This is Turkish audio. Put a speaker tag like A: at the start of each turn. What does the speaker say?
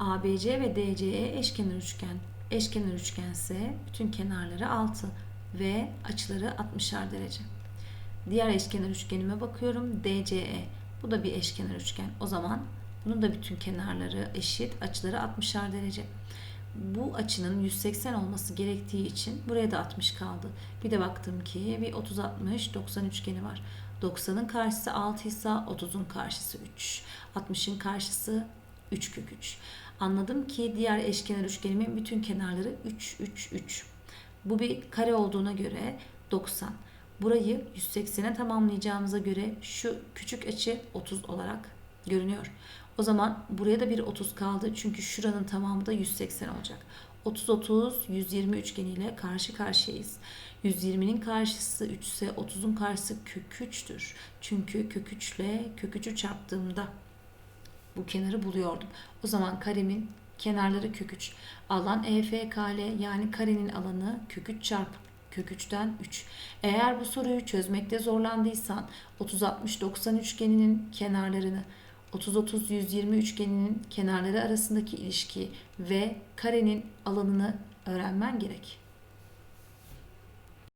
A: ABC ve DCE eşkenar üçgen. Eşkenar üçgense bütün kenarları 6 ve açıları 60'ar derece. Diğer eşkenar üçgenime bakıyorum. DCE. Bu da bir eşkenar üçgen. O zaman bunun da bütün kenarları eşit, açıları 60'ar derece. Bu açının 180 olması gerektiği için buraya da 60 kaldı. Bir de baktım ki bir 30 60 90 üçgeni var. 90'ın karşısı 6 ise 30'un karşısı 3. 60'ın karşısı 3 kök 3. Anladım ki diğer eşkenar üçgenimin bütün kenarları 3 3 3. Bu bir kare olduğuna göre 90. Burayı 180'e tamamlayacağımıza göre şu küçük açı 30 olarak görünüyor. O zaman buraya da bir 30 kaldı çünkü şuranın tamamı da 180 olacak. 30 30 120 üçgeniyle karşı karşıyayız. 120'nin karşısı 3 ise 30'un karşısı kök 3'tür. Çünkü kök 3 ile kök 3'ü çarptığımda bu kenarı buluyordum. O zaman karemin kenarları kök 3. Alan EFKL yani karenin alanı kök 3 çarpı kök 3'ten 3. Eğer bu soruyu çözmekte zorlandıysan 30-60-90 üçgeninin kenarlarını 30-30-120 üçgeninin kenarları arasındaki ilişki ve karenin alanını öğrenmen gerek.